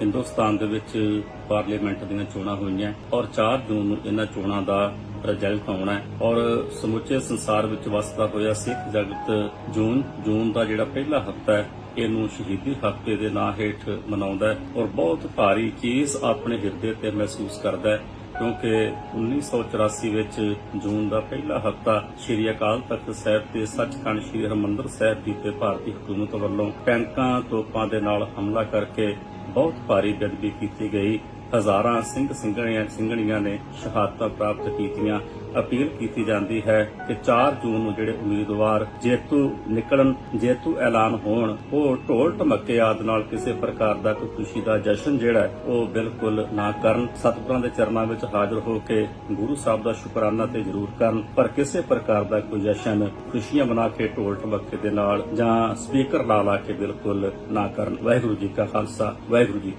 ਹਿੰਦੁਸਤਾਨ ਦੇ ਵਿੱਚ ਪਾਰਲੀਮੈਂਟ ਦੀਆਂ ਚੋਣਾਂ ਹੋਈਆਂ ਔਰ 4 ਜੂਨ ਨੂੰ ਇਹਨਾਂ ਚੋਣਾਂ ਦਾ ਰਿਜ਼ਲਟ ਆਉਣਾ ਹੈ ਔਰ ਸਮੁੱਚੇ ਸੰਸਾਰ ਵਿੱਚ ਵਸਦਾ ਹੋਇਆ ਸਿੱਖ ਜਗਤ ਜੂਨ ਜੂਨ ਦਾ ਜਿਹੜਾ ਪਹਿਲਾ ਹਫ਼ਤਾ ਹੈ ਇਹਨੂੰ ਸ਼ਹੀਦੀ ਹਫ਼ਤੇ ਦੇ ਨਾਂ ਹੇਠ ਮਨਾਉਂਦਾ ਹੈ ਔਰ ਬਹੁਤ ਭਾਰੀ ਚੀਜ਼ ਆਪਣੇ ਹਿਰਦੇ ਤੇ ਮਹਿਸੂਸ ਕਰਦਾ ਹੈ, ਕਿਉਂਕਿ 1984 ਵਿੱਚ ਜੂਨ ਦਾ ਪਹਿਲਾ ਹਫ਼ਤਾ ਸ੍ਰੀ ਅਕਾਲ ਤਖਤ ਸਾਹਿਬ ਤੇ ਸੱਚਖੰਡ ਸ੍ਰੀ ਹਰਿਮੰਦਰ ਸਾਹਿਬ ਜੀ ਤੇ ਭਾਰਤੀ ਹਕੂਮਤ ਵੱਲੋਂ ਟੈਂਕਾਂ ਤੋਪਾਂ ਦੇ ਨਾਲ ਹਮਲਾ ਕਰਕੇ ਬਹੁਤ ਭਾਰੀ ਬੇਅਦਬੀ ਕੀਤੀ ਗਈ। ਹਜ਼ਾਰਾਂ ਸਿੰਘ ਸਿੰਘਣੀਆਂ ਸਿੰਘਣੀਆਂ ਨੇ ਸ਼ਹਾਦਤਾਂ ਪ੍ਰਾਪਤ ਕੀਤੀਆਂ। ਅਪੀਲ ਕੀਤੀ ਜਾਂਦੀ ਹੈ ਕਿ 4 ਜੂਨ ਨੂੰ ਜਿਹੜੇ ਉਮੀਦਵਾਰ ਜੇਤੂ ਨਿਕਲਣ, ਜੇਤੂ ਐਲਾਨ ਹੋਣ, ਉਹ ਢੋਲ ਢਮੱਕੇ ਆਦਿ ਨਾਲ ਕਿਸੇ ਪ੍ਰਕਾਰ ਦਾ ਕੋਈ ਖੁਸ਼ੀ ਦਾ ਜਸ਼ਨ ਜਿਹੜਾ ਉਹ ਬਿਲਕੁਲ ਨਾ ਕਰਨ। ਸਤਿਗੁਰਾਂ ਦੇ ਚਰਨਾਂ ਵਿੱਚ ਹਾਜ਼ਰ ਹੋ ਕੇ ਗੁਰੂ ਸਾਹਿਬ ਦਾ ਸ਼ੁਕਰਾਨਾ ਤੇ ਜ਼ਰੂਰ ਕਰਨ। ਪਰ ਕਿਸੇ ਪ੍ਰਕਾਰ ਦਾ ਕੋਈ ਜਸ਼ਨ ਖੁਸ਼ੀਆਂ ਮਨਾ ਕੇ ਢੋਲ ਢਮੱਕੇ ਦੇ ਨਾਲ ਜਾਂ ਸਪੀਕਰ ਲਾ ਲਾ ਕੇ ਬਿਲਕੁਲ ਨਾ ਕਰਨ। ਵਾਹਿਗੁਰੂ ਜੀ ਕਾ ਖਾਲਸਾ, ਵਾਹਿਗੁਰੂ ਜੀ